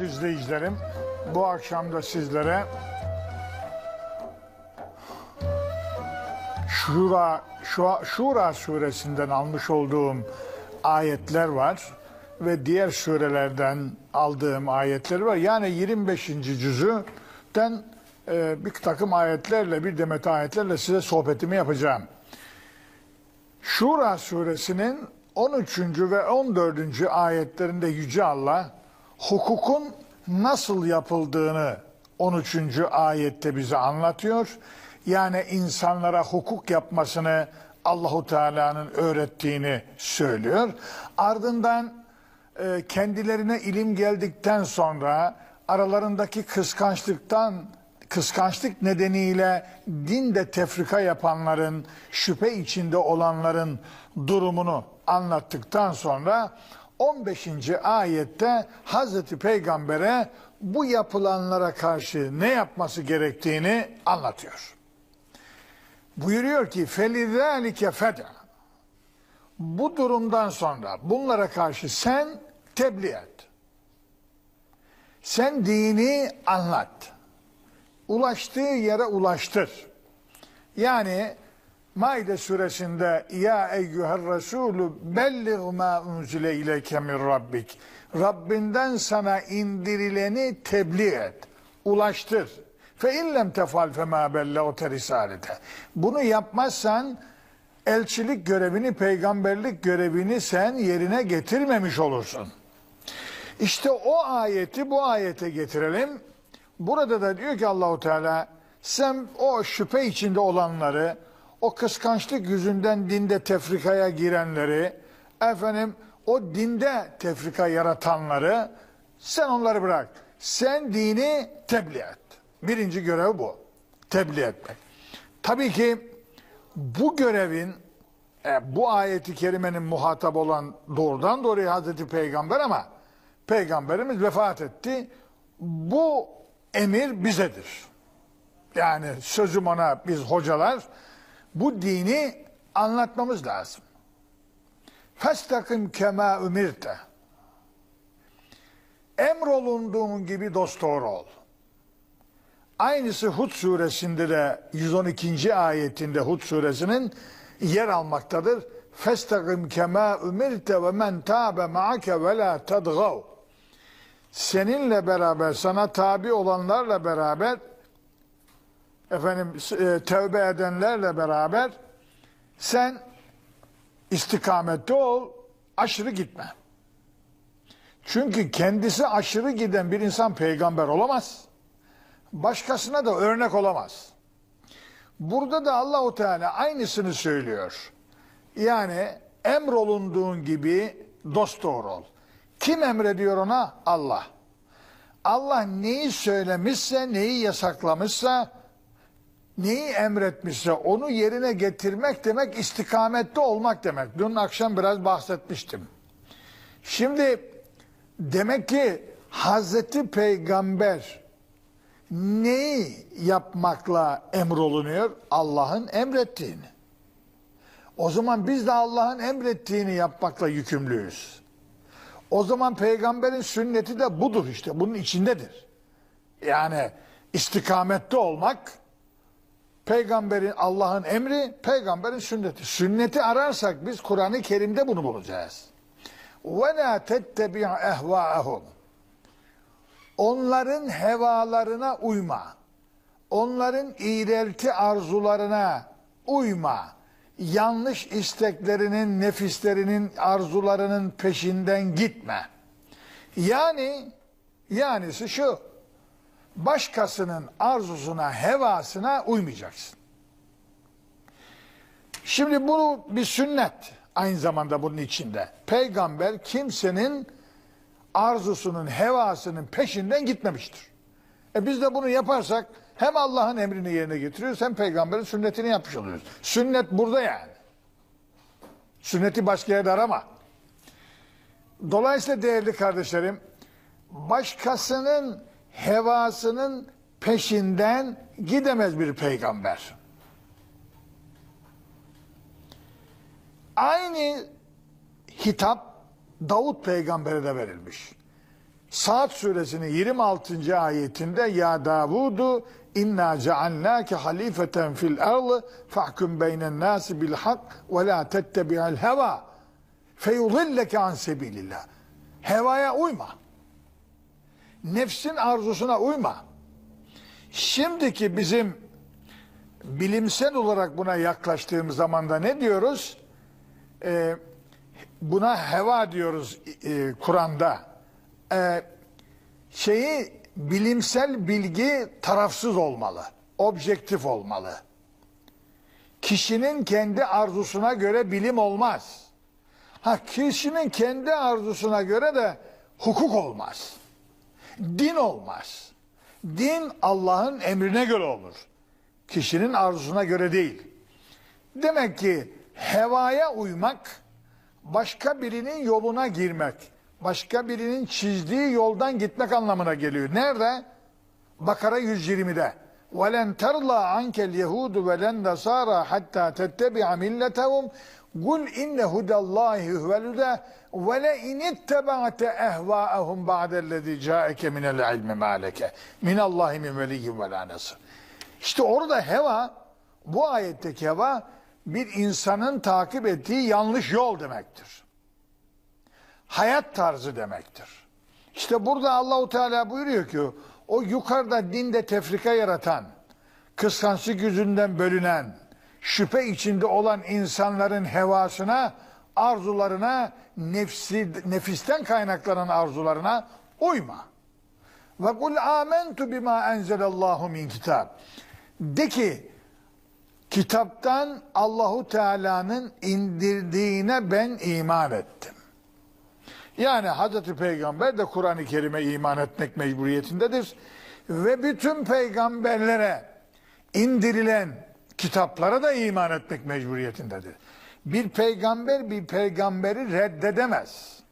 İzleyicilerim, bu akşam da sizlere Şura, Şura, Şura suresinden almış olduğum ayetler var ve diğer surelerden aldığım ayetler var. Yani 25. cüzüden e, bir takım ayetlerle, bir demet ayetlerle size sohbetimi yapacağım. Şura suresinin 13. ve 14. ayetlerinde Yüce Allah hukukun nasıl yapıldığını 13. ayette bize anlatıyor. Yani insanlara hukuk yapmasını Allahu Teala'nın öğrettiğini söylüyor. Ardından e, kendilerine ilim geldikten sonra aralarındaki kıskançlıktan kıskançlık nedeniyle dinde tefrika yapanların, şüphe içinde olanların durumunu anlattıktan sonra 15. ayette Hazreti Peygamber'e bu yapılanlara karşı ne yapması gerektiğini anlatıyor. Buyuruyor ki felizalike feda. Bu durumdan sonra bunlara karşı sen tebliğ et. Sen dini anlat. Ulaştığı yere ulaştır. Yani Maide suresinde ya eyyuhar resulü belliğ ma unzile ileyke min rabbik. Rabbinden sana indirileni tebliğ et, ulaştır. Fe illem tefal fe ma bellagte risalete. Bunu yapmazsan elçilik görevini, peygamberlik görevini sen yerine getirmemiş olursun. İşte o ayeti bu ayete getirelim. Burada da diyor ki Allahu Teala sen o şüphe içinde olanları, o kıskançlık yüzünden dinde tefrikaya girenleri, efendim o dinde tefrika yaratanları sen onları bırak. Sen dini tebliğ et. Birinci görev bu. Tebliğ etmek. Tabii ki bu görevin e, bu ayeti kerimenin muhatap olan doğrudan doğruya Hazreti Peygamber ama Peygamberimiz vefat etti. Bu emir bizedir. Yani sözüm ona biz hocalar bu dini anlatmamız lazım. Festakim kema ümirte. Emrolunduğun gibi dosdoğru ol. Aynısı Hud suresinde de 112. ayetinde Hud suresinin yer almaktadır. Festakim kema ümirte ve men tabe ma'ake ve la tadgav seninle beraber sana tabi olanlarla beraber efendim e, tövbe edenlerle beraber sen istikamette ol aşırı gitme. Çünkü kendisi aşırı giden bir insan peygamber olamaz. Başkasına da örnek olamaz. Burada da Allahu Teala aynısını söylüyor. Yani emrolunduğun gibi dost doğru ol. Kim emrediyor ona? Allah. Allah neyi söylemişse, neyi yasaklamışsa, neyi emretmişse onu yerine getirmek demek istikamette olmak demek. Dün akşam biraz bahsetmiştim. Şimdi demek ki Hazreti Peygamber neyi yapmakla emrolunuyor? Allah'ın emrettiğini. O zaman biz de Allah'ın emrettiğini yapmakla yükümlüyüz. O zaman peygamberin sünneti de budur işte. Bunun içindedir. Yani istikamette olmak peygamberin Allah'ın emri, peygamberin sünneti. Sünneti ararsak biz Kur'an-ı Kerim'de bunu bulacağız. Ve la tettebi'. Onların hevalarına uyma. Onların iğrelti arzularına uyma yanlış isteklerinin, nefislerinin, arzularının peşinden gitme. Yani, yanisi şu, başkasının arzusuna, hevasına uymayacaksın. Şimdi bu bir sünnet aynı zamanda bunun içinde. Peygamber kimsenin arzusunun, hevasının peşinden gitmemiştir. E biz de bunu yaparsak hem Allah'ın emrini yerine getiriyoruz hem peygamberin sünnetini yapmış oluyoruz. Sünnet burada yani. Sünneti başka yerde arama. Dolayısıyla değerli kardeşlerim, başkasının hevasının peşinden gidemez bir peygamber. Aynı hitap Davut peygambere de verilmiş. Saat suresinin 26. ayetinde ya Davudu inna cealnake halifeten fil ardı fahkum beynen nasi bil hak ve la tettebi'al heva feyudilleke an sebilillah. Hevaya uyma. Nefsin arzusuna uyma. Şimdiki bizim bilimsel olarak buna yaklaştığımız zaman da ne diyoruz? Ee, buna heva diyoruz e, Kur'an'da. Ee, şeyi bilimsel bilgi tarafsız olmalı, objektif olmalı. Kişinin kendi arzusuna göre bilim olmaz. Ha kişinin kendi arzusuna göre de hukuk olmaz. Din olmaz. Din Allah'ın emrine göre olur. Kişinin arzusuna göre değil. Demek ki hevaya uymak başka birinin yoluna girmek, başka birinin çizdiği yoldan gitmek anlamına geliyor. Nerede? Bakara 120'de. وَلَنْ تَرْضَى عَنْكَ الْيَهُودُ وَلَنْ نَصَارَى حَتَّى تَتَّبِعَ مِلَّتَهُمْ Kul inne hudallahi huvel huda ve le inittebaate ehvaehum ba'dellezi caeke minel ilmi maleke minallahi min veliyyim ve la nasır. İşte orada heva bu ayetteki heva bir insanın takip ettiği yanlış yol demektir. Hayat tarzı demektir. İşte burada Allahu Teala buyuruyor ki o yukarıda dinde tefrika yaratan, kıskançlık yüzünden bölünen, şüphe içinde olan insanların hevasına, arzularına, nefsi, nefisten kaynaklanan arzularına uyma. Ve kul amentu bima enzelallahu min kitab. De ki kitaptan Allahu Teala'nın indirdiğine ben iman ettim. Yani Hazreti Peygamber de Kur'an-ı Kerim'e iman etmek mecburiyetindedir. Ve bütün peygamberlere indirilen kitaplara da iman etmek mecburiyetindedir. Bir peygamber bir peygamberi reddedemez.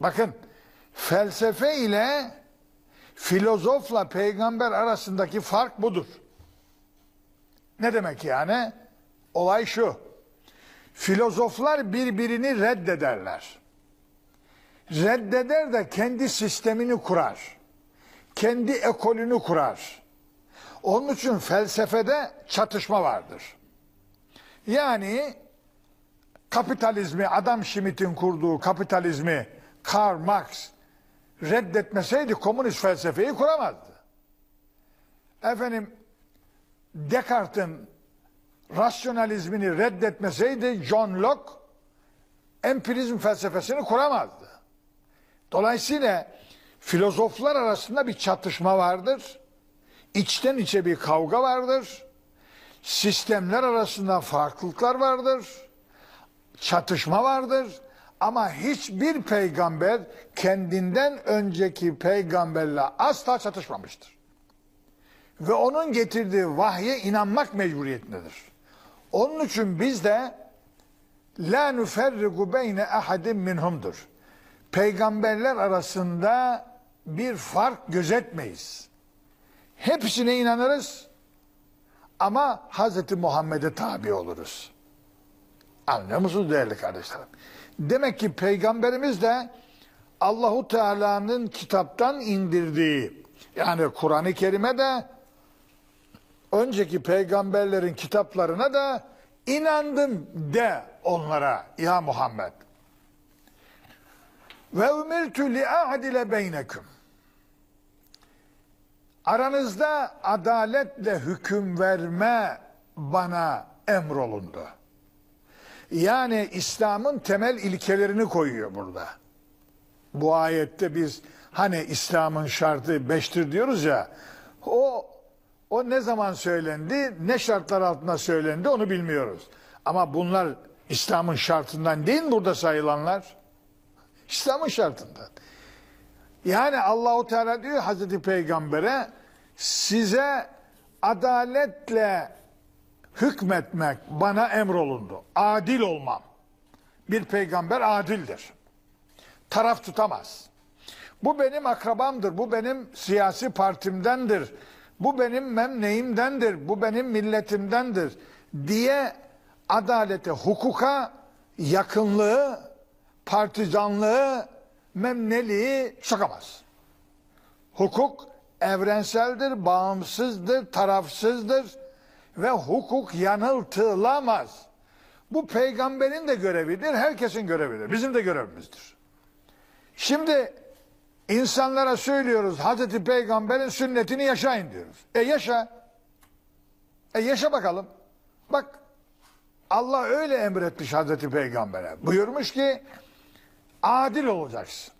Bakın felsefe ile filozofla peygamber arasındaki fark budur. Ne demek yani? Olay şu. Filozoflar birbirini reddederler. Reddeder de kendi sistemini kurar. Kendi ekolünü kurar. Onun için felsefede çatışma vardır. Yani kapitalizmi, Adam Schmidt'in kurduğu kapitalizmi Karl Marx reddetmeseydi komünist felsefeyi kuramazdı. Efendim Descartes'in rasyonalizmini reddetmeseydi John Locke empirizm felsefesini kuramazdı. Dolayısıyla filozoflar arasında bir çatışma vardır. İçten içe bir kavga vardır. Sistemler arasında farklılıklar vardır. Çatışma vardır. Ama hiçbir peygamber kendinden önceki peygamberle asla çatışmamıştır. Ve onun getirdiği vahye inanmak mecburiyetindedir. Onun için biz de la nuferrigu beyne ahadin minhumdur. Peygamberler arasında bir fark gözetmeyiz. Hepsine inanırız ama Hz. Muhammed'e tabi oluruz. Anlıyor musunuz değerli kardeşlerim? Demek ki peygamberimiz de Allahu Teala'nın kitaptan indirdiği yani Kur'an-ı Kerim'e de önceki peygamberlerin kitaplarına da inandım de onlara ya Muhammed. Ve umirtu li a'dile beynekum. Aranızda adaletle hüküm verme bana emrolundu. Yani İslam'ın temel ilkelerini koyuyor burada. Bu ayette biz hani İslam'ın şartı beştir diyoruz ya. O o ne zaman söylendi, ne şartlar altında söylendi onu bilmiyoruz. Ama bunlar İslam'ın şartından değil mi burada sayılanlar? İslam'ın şartından. Yani Allahu Teala diyor Hazreti Peygamber'e size adaletle hükmetmek bana emrolundu. Adil olmam. Bir peygamber adildir. Taraf tutamaz. Bu benim akrabamdır, bu benim siyasi partimdendir, bu benim memneğimdendir, bu benim milletimdendir diye adalete, hukuka yakınlığı, partizanlığı memneliği sokamaz. Hukuk evrenseldir, bağımsızdır, tarafsızdır ve hukuk yanıltılamaz. Bu peygamberin de görevidir, herkesin görevidir. Bizim de görevimizdir. Şimdi insanlara söylüyoruz Hazreti Peygamber'in sünnetini yaşayın diyoruz. E yaşa. E yaşa bakalım. Bak Allah öyle emretmiş Hazreti Peygamber'e. Buyurmuş ki adil olacaksın.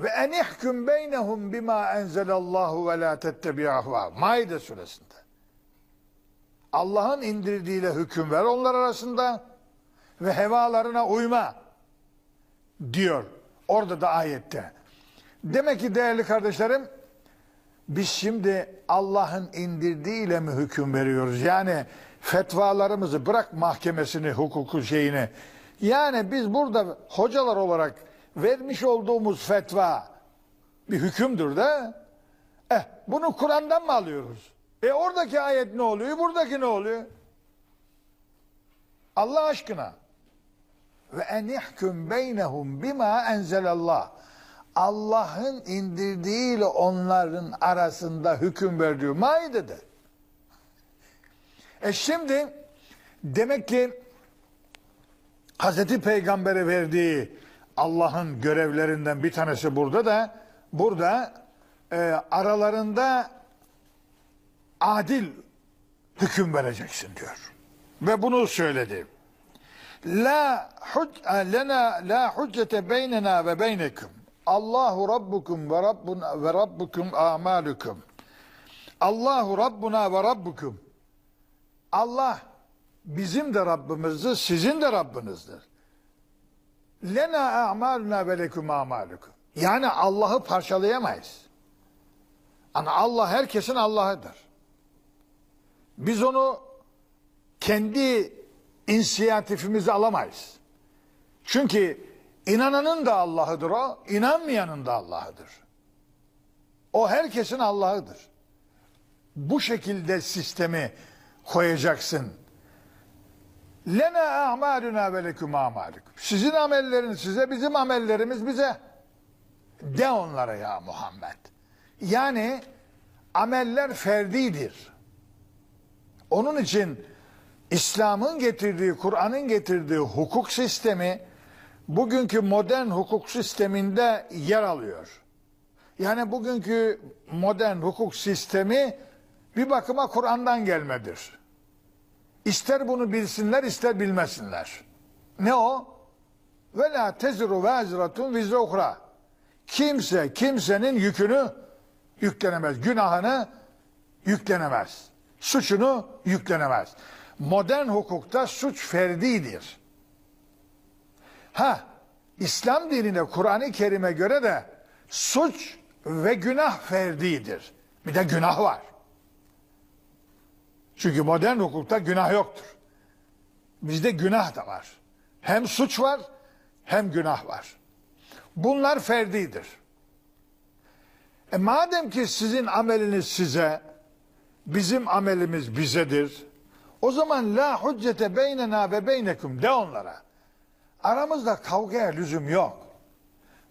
Ve en ihkum beynehum bima enzelallahu ve la tettebi ahva. Maide suresinde. Allah'ın indirdiğiyle hüküm ver onlar arasında ve hevalarına uyma diyor. Orada da ayette. Demek ki değerli kardeşlerim biz şimdi Allah'ın indirdiğiyle mi hüküm veriyoruz? Yani fetvalarımızı bırak mahkemesini, hukuku şeyini. Yani biz burada hocalar olarak vermiş olduğumuz fetva bir hükümdür de. Eh bunu Kur'an'dan mı alıyoruz? E oradaki ayet ne oluyor? Buradaki ne oluyor? Allah aşkına. Ve en ihkum beynehum bima enzelallah. Allah'ın indirdiğiyle onların arasında hüküm ver diyor. Maide'de. E şimdi demek ki Hazreti Peygamber'e verdiği Allah'ın görevlerinden bir tanesi burada da burada e, aralarında adil hüküm vereceksin diyor. Ve bunu söyledi. La huc lena la huccete beynena ve beynekum. Allahu rabbukum ve rabbuna ve rabbukum amalukum. Allahu rabbuna ve rabbukum. Allah bizim de Rabbimizdir, sizin de Rabbinizdir. Lena a'maluna ve lekum amalukum. Yani Allah'ı parçalayamayız. Yani Allah herkesin Allah'ıdır. Biz onu kendi inisiyatifimizi alamayız. Çünkü inananın da Allah'ıdır o, inanmayanın da Allah'ıdır. O herkesin Allah'ıdır. Bu şekilde sistemi koyacaksın. Lena a'maluna ve leküm a'malukum. Sizin amelleriniz size, bizim amellerimiz bize. De onlara ya Muhammed. Yani ameller ferdidir. Onun için İslam'ın getirdiği, Kur'an'ın getirdiği hukuk sistemi bugünkü modern hukuk sisteminde yer alıyor. Yani bugünkü modern hukuk sistemi bir bakıma Kur'an'dan gelmedir. İster bunu bilsinler ister bilmesinler. Ne o? Ve la teziru vezratun vizre ukra. Kimse kimsenin yükünü yüklenemez. Günahını yüklenemez. Suçunu yüklenemez. Modern hukukta suç ferdidir. Ha, İslam dinine Kur'an-ı Kerim'e göre de suç ve günah ferdidir. Bir de günah var. Çünkü modern hukukta günah yoktur. Bizde günah da var. Hem suç var hem günah var. Bunlar ferdidir. E madem ki sizin ameliniz size, bizim amelimiz bizedir. O zaman la hüccete beynena ve beynekum de onlara. Aramızda kavgaya lüzum yok.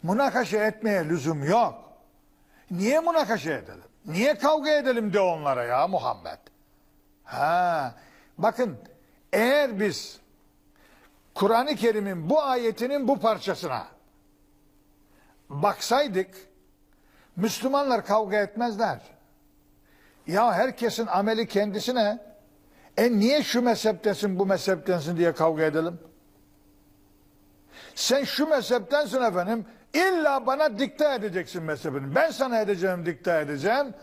Münakaşa etmeye lüzum yok. Niye münakaşa edelim? Niye kavga edelim de onlara ya Muhammed? Ha, bakın eğer biz Kur'an-ı Kerim'in bu ayetinin bu parçasına baksaydık Müslümanlar kavga etmezler. Ya herkesin ameli kendisine e niye şu mezheptesin bu mezheptensin diye kavga edelim? Sen şu mezheptensin efendim illa bana dikte edeceksin mezhebini. Ben sana edeceğim dikte edeceğim.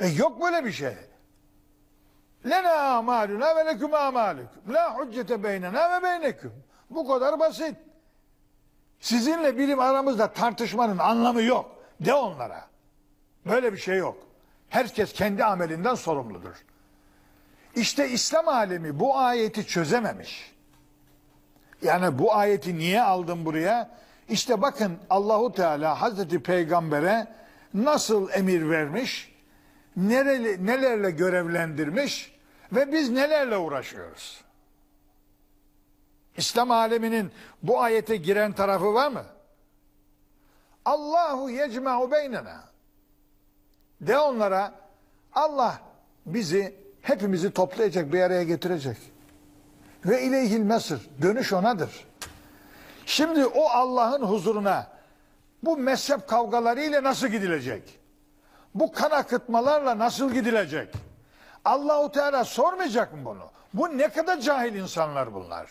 E yok böyle bir şey. Lena amaluna ve leküm amalukum. La hüccete beynena ve beynekum. Bu kadar basit. Sizinle bilim aramızda tartışmanın anlamı yok. De onlara. Böyle bir şey yok. Herkes kendi amelinden sorumludur. İşte İslam alemi bu ayeti çözememiş. Yani bu ayeti niye aldım buraya? İşte bakın Allahu Teala Hazreti Peygamber'e nasıl emir vermiş, nereli, nelerle görevlendirmiş ve biz nelerle uğraşıyoruz? İslam aleminin bu ayete giren tarafı var mı? Allahu yecma'u beynena. De onlara Allah bizi hepimizi toplayacak bir araya getirecek. Ve ileyhil mesir. Dönüş onadır. Şimdi o Allah'ın huzuruna bu mezhep kavgalarıyla nasıl gidilecek? Bu kan akıtmalarla nasıl gidilecek? Allahu Teala sormayacak mı bunu? Bu ne kadar cahil insanlar bunlar.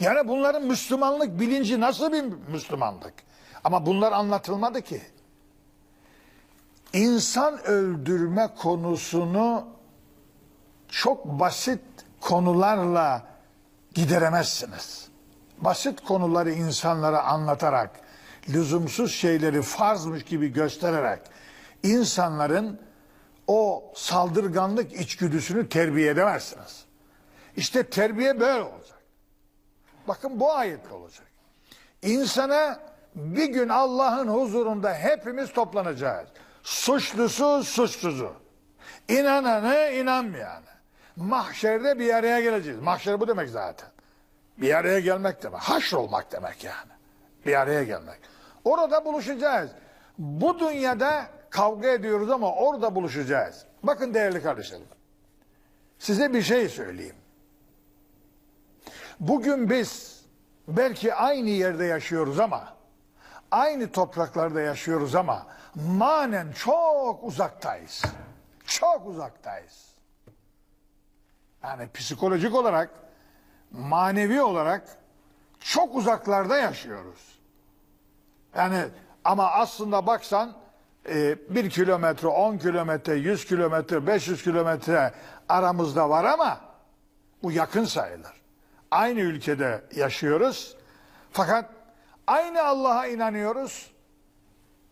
Yani bunların Müslümanlık bilinci nasıl bir Müslümanlık? Ama bunlar anlatılmadı ki. İnsan öldürme konusunu çok basit konularla gideremezsiniz. Basit konuları insanlara anlatarak, lüzumsuz şeyleri farzmış gibi göstererek insanların o saldırganlık içgüdüsünü terbiye edemezsiniz. İşte terbiye böyle olacak. Bakın bu ayetle olacak. İnsana bir gün Allah'ın huzurunda hepimiz toplanacağız. Suçlusu suçsuzu. İnananı inanmayanı. Mahşerde bir araya geleceğiz. Mahşer bu demek zaten. Bir araya gelmek demek. Haşr olmak demek yani. Bir araya gelmek. Orada buluşacağız. Bu dünyada kavga ediyoruz ama orada buluşacağız. Bakın değerli kardeşlerim. Size bir şey söyleyeyim. Bugün biz belki aynı yerde yaşıyoruz ama aynı topraklarda yaşıyoruz ama manen çok uzaktayız. Çok uzaktayız. Yani psikolojik olarak, manevi olarak çok uzaklarda yaşıyoruz. Yani ama aslında baksan e, bir kilometre, on kilometre, yüz kilometre, beş yüz kilometre aramızda var ama bu yakın sayılır. Aynı ülkede yaşıyoruz. Fakat aynı Allah'a inanıyoruz.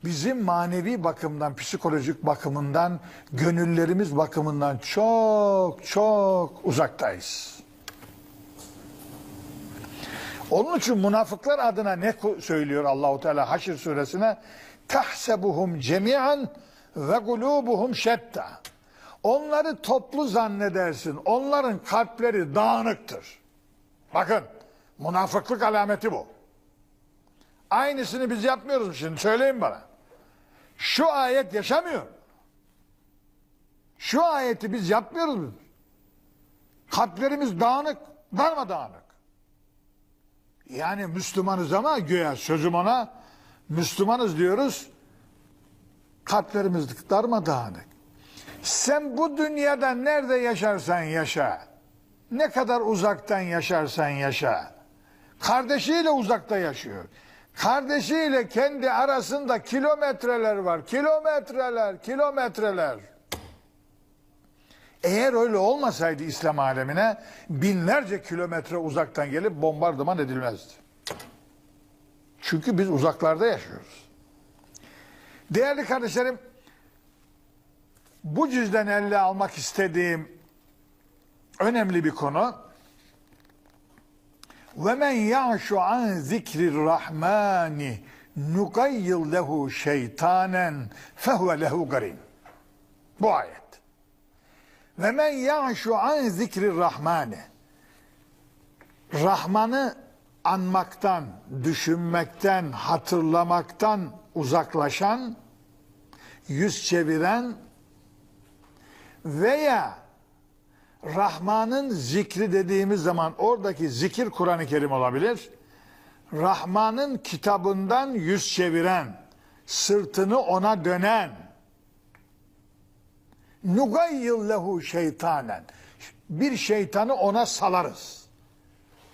Bizim manevi bakımdan, psikolojik bakımından, gönüllerimiz bakımından çok çok uzaktayız. Onun için münafıklar adına ne söylüyor Allahu Teala Haşr suresine? Tahsebuhum cemian ve kulubuhum şetta. Onları toplu zannedersin. Onların kalpleri dağınıktır. Bakın münafıklık alameti bu. Aynısını biz yapmıyoruz şimdi söyleyin bana. Şu ayet yaşamıyor. Şu ayeti biz yapmıyoruz mu? Kalplerimiz dağınık, darmadağınık. Yani Müslümanız ama güya sözüm ona Müslümanız diyoruz. Kalplerimiz darmadağınık. Sen bu dünyada nerede yaşarsan yaşa. Ne kadar uzaktan yaşarsan yaşa. Kardeşiyle uzakta yaşıyor. Kardeşiyle kendi arasında kilometreler var. Kilometreler, kilometreler. Eğer öyle olmasaydı İslam alemine binlerce kilometre uzaktan gelip bombardıman edilmezdi. Çünkü biz uzaklarda yaşıyoruz. Değerli kardeşlerim, bu cüzden elle almak istediğim önemli bir konu. Ve men ya'şu an zikrir rahmani nugayyil lehu şeytanen fehuve lehu garin. Bu ayet. Ve men ya'şu an zikrir rahmani. Rahman'ı anmaktan, düşünmekten, hatırlamaktan uzaklaşan, yüz çeviren veya Rahman'ın zikri dediğimiz zaman oradaki zikir Kur'an-ı Kerim olabilir. Rahman'ın kitabından yüz çeviren, sırtını ona dönen, nugayyil lehu şeytanen. Bir şeytanı ona salarız.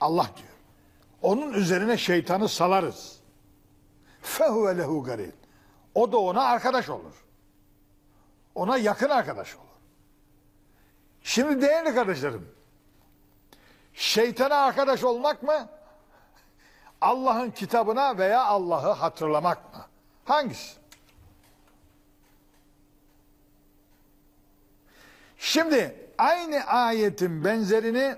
Allah diyor. Onun üzerine şeytanı salarız. Fehuve lehu garin. O da ona arkadaş olur. Ona yakın arkadaş olur. Şimdi değerli kardeşlerim, şeytana arkadaş olmak mı? Allah'ın kitabına veya Allah'ı hatırlamak mı? Hangisi? Şimdi aynı ayetin benzerini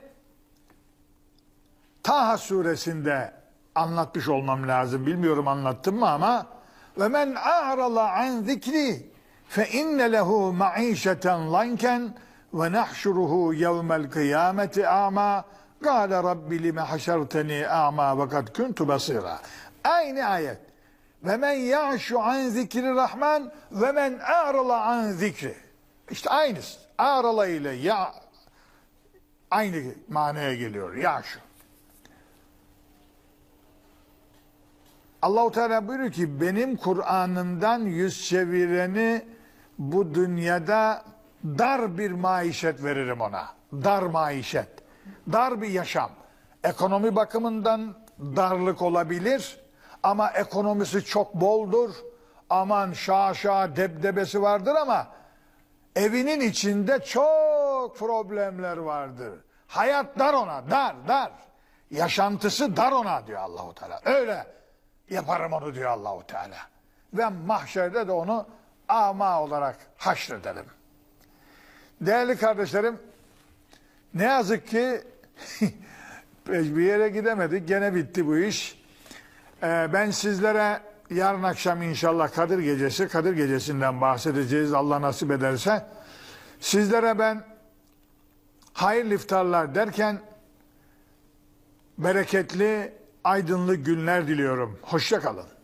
Taha suresinde anlatmış olmam lazım. Bilmiyorum anlattım mı ama ve men a'rala an zikri fe inne lehu ma'işeten lanken ve nahşuruhu yevmel kıyameti ama Kâle rabbi lime haşerteni a'ma ve kad kuntu basira. Aynı ayet. Ve men ya'şu an zikri rahman ve men a'rala an zikri. İşte aynısı. A'rala ile ya aynı manaya geliyor. Ya'şu. Allahu Teala buyuruyor ki benim Kur'an'ımdan yüz çevireni bu dünyada dar bir maişet veririm ona. Dar maişet. Dar bir yaşam. Ekonomi bakımından darlık olabilir ama ekonomisi çok boldur. Aman şaşa debdebesi vardır ama evinin içinde çok problemler vardır. Hayat dar ona, dar, dar. Yaşantısı dar ona diyor Allahu Teala. Öyle yaparım onu diyor Allahu Teala. Ve mahşerde de onu ama olarak haşrederim. Değerli kardeşlerim, ne yazık ki bir yere gidemedik. Gene bitti bu iş. Ee, ben sizlere yarın akşam inşallah Kadir Gecesi, Kadir Gecesi'nden bahsedeceğiz Allah nasip ederse. Sizlere ben hayırlı iftarlar derken bereketli, aydınlı günler diliyorum. Hoşça kalın.